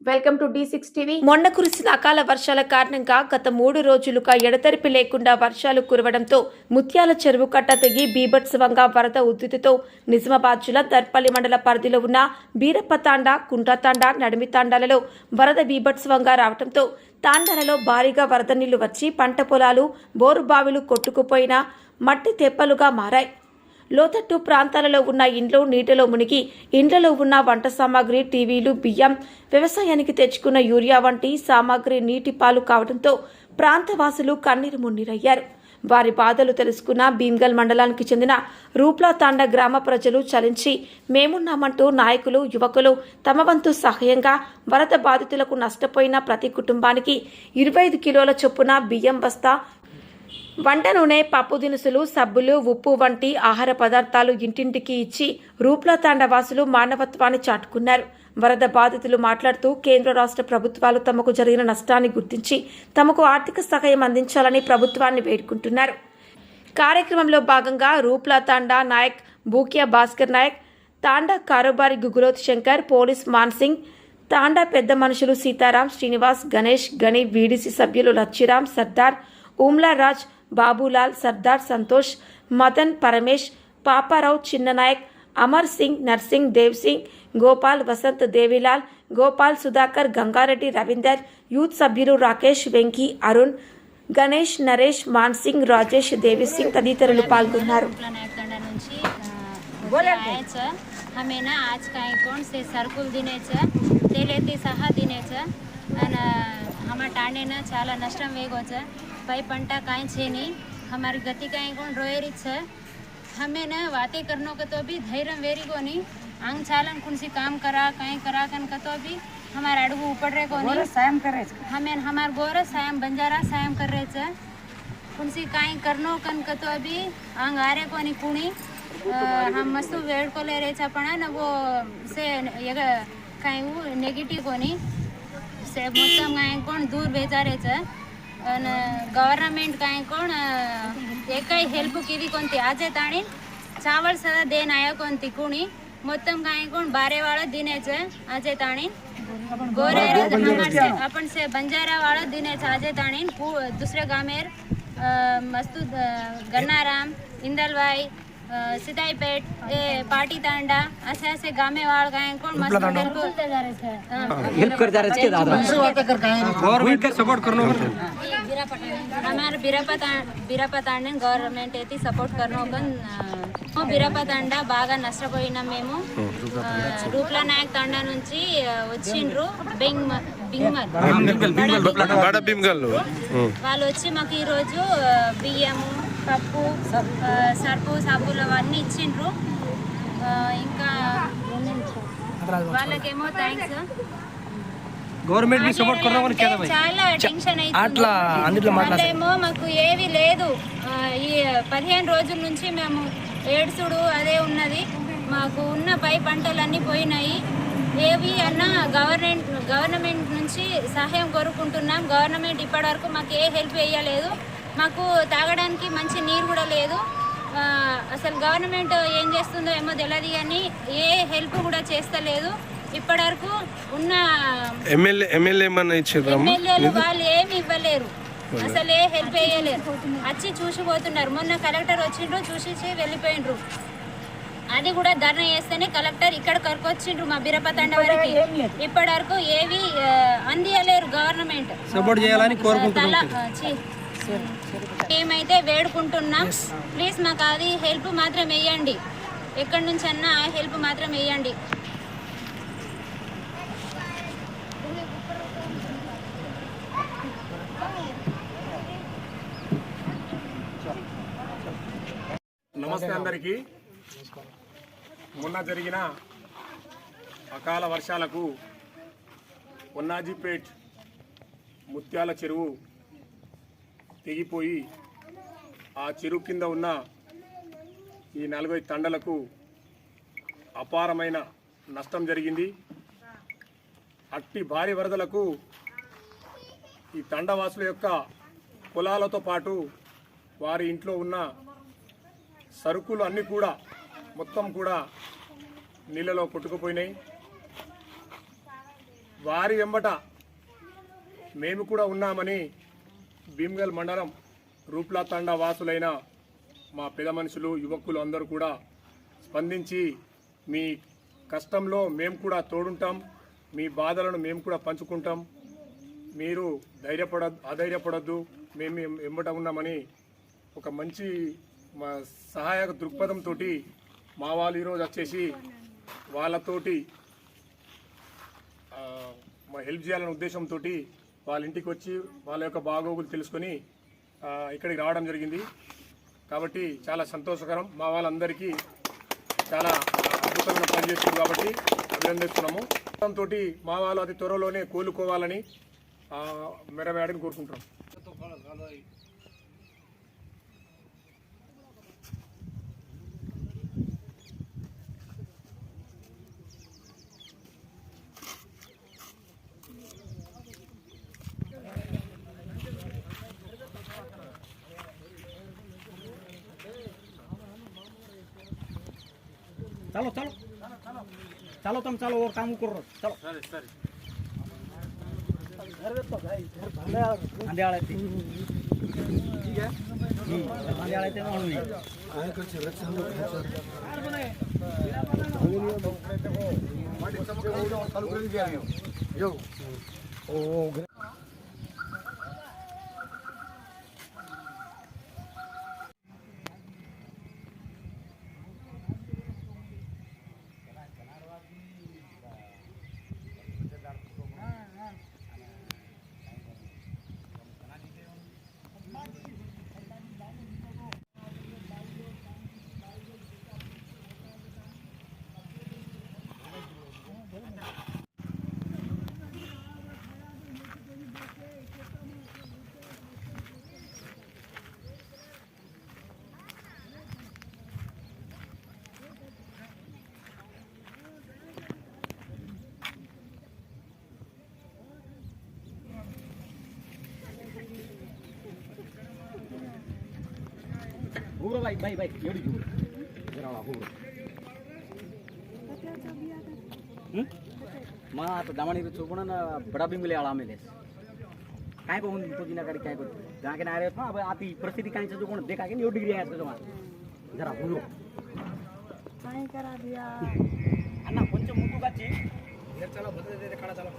Welcome to TV. మొన్న కురిసిన అకాల వర్షాల కారణంగా గత మూడు రోజులుగా ఎడతెరిపి లేకుండా వర్షాలు కురవడంతో ముత్యాల చెరువు కట్ట తెగి బీభత్సవంగా వరద ఉధృతితో నిజామాబాద్ జిల్లా దర్పల్లి మండల పరిధిలో ఉన్న బీరప్పతాండ కుండ్రతాండ నడిమి తాండాలలో వరద బీభత్సవంగా రావడంతో తాండాలలో భారీగా వరద నీళ్ళు వచ్చి పంట పొలాలు బోరు బావిలు కొట్టుకుపోయిన మట్టి తెప్పలుగా మారాయి. లోతట్టు ప్రాంతాలలో ఉన్న ఇండ్లు నీటిలో మునిగి ఇండ్లలో ఉన్న వంట సామాగ్రి టీవీలు బియ్యం వ్యవసాయానికి తెచ్చుకున్న యూరియా వంటి సామాగ్రి నీటి పాలు కావడంతో ప్రాంతవాసులు కన్నీరు మున్నీరయ్యారు. వారి బాధలు తెలుసుకున్న భీమ్గల్ మండలానికి చెందిన రూప్లా తాండ గ్రామ ప్రజలు చలించి మేమున్నామంటూ నాయకులు యువకులు తమ వంతు సహాయంగా వరద బాధితులకు నష్టపోయిన ప్రతి కుటుంబానికి ఇరవై ఐదు కిలోల చొప్పున బియ్యం బస్తా వంట నూనె పప్పు దినుసులు సబ్బులు ఉప్పు వంటి ఆహార పదార్థాలు ఇంటింటికి ఇచ్చి రూప్లా తాండవాసులు మానవత్వాన్ని చాటుకున్నారు. వరద బాధితులు మాట్లాడుతూ కేంద్ర రాష్ట్ర ప్రభుత్వాలు తమకు జరిగిన నష్టాన్ని గుర్తించి తమకు ఆర్థిక సహాయం అందించాలని ప్రభుత్వాన్ని వేడుకుంటున్నారు. కార్యక్రమంలో భాగంగా రూప్లా తాండా నాయక్ బూకియా భాస్కర్ నాయక్ తాండా కారోబారి గుగులోత్ శంకర్ పోలీస్ మాన్సింగ్ తాండా పెద్ద మనుషులు సీతారాం శ్రీనివాస్ గణేష్ గణి వీడిసి సభ్యులు లచ్చిరాం సర్దార్ ఉమ్లా రాజ్ బాబులాల్ సర్దార్ సంతోష్ మదన్ పరమేష్ పాపారావు చిన్ననాయక్ అమర్ సింగ్ నర్సింగ్ దేవ్ సింగ్ గోపాల్ వసంత్ దేవిలాల్ గోపాల్ సుధాకర్ గంగారెడ్డి రవీందర్ యూత్ సభ్యులు రాకేష్ వెంకీ అరుణ్ గణేష్ నరేష్ మాన్సింగ్ రాజేష్ దేవి సింగ్ తదితరులు పాల్గొన్నారు. हमें ना आज का कौन ભાઈ પંટા કાંઈ છે कौन रोए ગતિ है हमें न જ છે का तो વાતે धैर्य वेरी को नहीं आंग चालन कौन सी काम करा કરા करा कन का तो બી हमारा अड़गू ऊपर रहे को नहीं सायम करे हमें हमार गोर सायम बंजारा सायम कर रहे थे कौन सी काई करनो कन का तो अभी आंग आ रहे को नहीं कुणी। हम मस्त वेड़ को ले रहे थे पण न वो से ये काई वो नेगेटिव को नहीं से मतलब काई कौन दूर भेजा रहे અને ગવર્મેન્ટ કાંઈ કોણ એકાઈ హెల్ప్ కిది కొంత ఆజే తాణి చావల్ సదా దేనాయ కొంత కుణి మొత్తం కాయి કોણ? બારે વાળા દિને છે આજે તાણી. ગોરેર આપણ છે બંજારા વાળા દિને છે આજે તાણી. દુસરે ગામેર મસ્તુ ગન્નારામ ઇન્દલભાઈ गामेर अ, मस्तू अ, गन्नाराम इंदलबाई अ, सिदाईपेठ ए पाटी तांडा असे असे गामे वाळ काय कोण मस्त हेल्प हेल्प कर जा रहे दादा गवर्नमेंट का सपोर्ट करनो हमारे बिरापा తా- బిరప తాండని గవర్నమెంట్ అయితే సపోర్ట్ కర్నో బిరప తాండ బాగా నష్టపోయినాం మేము ఆ, రూప్లా నాయక్ తాండా నుంచి ఆ, వచ్చిండ్రు బెంగ్ బింగ్మల్ బడ భీమ్గల్ వాళ్ళు వచ్చి మాకు ఈరోజు ఆ, బియ్యము పప్పు సర్పు సబ్బులు అవన్నీ ఇచ్చిండ్రు. ఇంకా వాళ్ళకేమో థ్యాంక్స్ గవర్నమెంట్ చాలా టెన్షన్ మాకు ఏవి లేదు. ఈ పదిహేను రోజుల నుంచి మేము ఏడుసుడు అదే ఉన్నది. మాకు ఉన్న పై పంటలన్నీ పోయినాయి. ఏవి అన్నా గవర్నమెంట్ గవర్నమెంట్ నుంచి సహాయం కోరుకుంటున్నాం. గవర్నమెంట్ ఇప్పటివరకు మాకు ఏ హెల్ప్ వేయలేదు మాకు తాగడానికి మంచి నీరు కూడా లేదు. అసలు గవర్నమెంట్ ఏం చేస్తుందో ఏమో తెలియదు కానీ ఏ హెల్ప్ కూడా చేస్తలేదు. ఇప్పటివరకు ఉన్న ఎమ్మెల్యే ఎమ్మెల్యే ఏమన్నా ఇచ్చిండ్రమ్మా ఎమ్మెల్యేలు వాళ్ళు ఏమి ఇవ్వలేరు. అసలు ఏ హెల్ప్ చేయలేరు వచ్చి చూసిపోతున్నారు. మొన్న కలెక్టర్ వచ్చిండ్రు చూసి వెళ్ళిపోయిండ్రు. అది కూడా ధర్నా చేస్తేనే కలెక్టర్ ఇక్కడ కరుకొచ్చిండ్రు మా బిరపతండ వరకు. ఇప్పటి వరకు ఏవి అందియలేరు గవర్నమెంట్. సపోర్ట్ చేయాలని. మేమైతే వేడుకుంటున్నాం ప్లీజ్ మాకు అది హెల్ప్ మాత్రం వేయండి. ఎక్కడి నుంచి అన్నా హెల్ప్ మాత్రం వేయండి. నమస్తే అందరికీ. మొన్న జరిగిన అకాల వర్షాలకు ఉన్నాజీపేట్ ముత్యాల చెరువు తెగిపోయి ఆ చెరువు కింద ఉన్న ఈ నలభై తండలకు అపారమైన నష్టం జరిగింది. అట్టి భారీ వరదలకు ఈ తండవాసుల యొక్క పొలాలతో పాటు వారి ఇంట్లో ఉన్న సరుకులు అన్నీ కూడా మొత్తం కూడా నీళ్ళలో కొట్టుకుపోయినాయి. వారి వెంబట మేము కూడా ఉన్నామని భీమ్గల్ మండలం రూప్లా తండా వాసులైన మా పెద్ద మనుషులు యువకులు అందరూ కూడా స్పందించి మీ కష్టంలో మేము కూడా తోడుంటాం. మీ బాధలను మేము కూడా పంచుకుంటాం. మీరు ధైర్యపడ అధైర్యపడద్దు. మేము ఎంబట ఉన్నామని ఒక మంచి మా సహాయక దృక్పథంతో మా వాళ్ళు ఈరోజు వచ్చేసి వాళ్ళతోటి మా హెల్ప్ చేయాలనే ఉద్దేశంతో వాళ్ళ ఇంటికి వచ్చి వాళ్ళ యొక్క బాగోగులు తెలుసుకొని ఇక్కడికి రావడం జరిగింది. కాబట్టి చాలా సంతోషకరం. మా వాళ్ళందరికీ చాలా అద్భుతంగా పనిచేస్తుంది కాబట్టి అభినందిస్తున్నాము. తోటి మా వాళ్ళు అతి త్వరలోనే కోలుకోవాలని ఆ, కోరుకుంటున్నాం. calo, calo, calo, calo, calo, calo, calo, calo, ಹೋಗ್ರ ಬಾಯ್ ಬಾಯ್ ಬಾಯ್ ಎಡಿ ಹೋಗ್ರ ಬರವಾ ಹೋಗ್ರ ಮಾ ಆತ ದಮಣಿಗೆ ಚೂಪಣ ಬಡ ಬಿಂಗಲೆ ಆಳ ಆಮೇಲೆ काय बघून तो जिना कडे काय करतो जहाँ के नारे था अब आती परिस्थिति कहीं से जो कौन देखा के नहीं डिग्री है इसका जरा बोलो कहीं करा दिया अन्ना पंच मुंडू का चीज इधर चलो बदले दे खड़ा चलो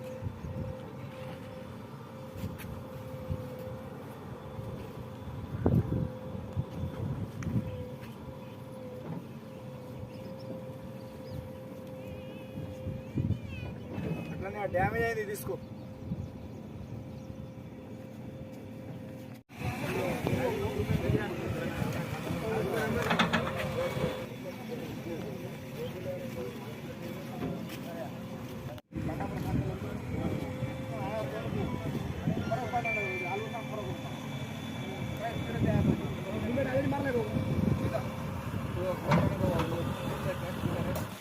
డ్యామేజ్ అయింది తీసుకో.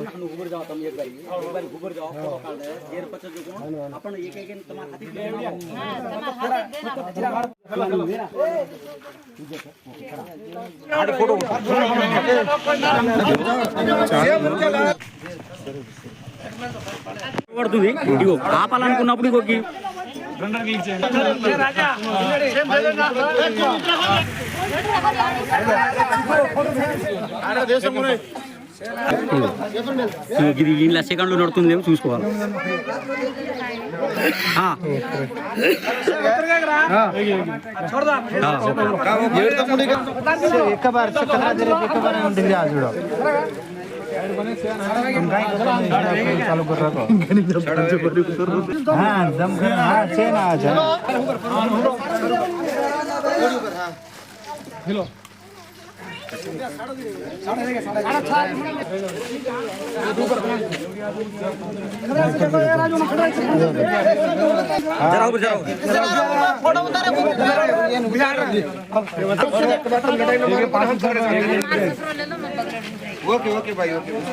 आपण उभर जाओ तुम एक बारी एक बारी उभर जाओ काल येर पचो जो आपण एक एक तुम्हाला हाती देणार हां तुम्हाला फोटो పడుతుంది ఇగో ఆపాలనుకున్నప్పుడు ఇంకొక ఇది ఇలా సెకండ్లో నడుతుంది ఏమో చూసుకోవాలి ఆ. एक बार से करा दे एक बार ચાલુ કરો હા દમ હા છે ને આ છે hello photo okay okay bye okay okay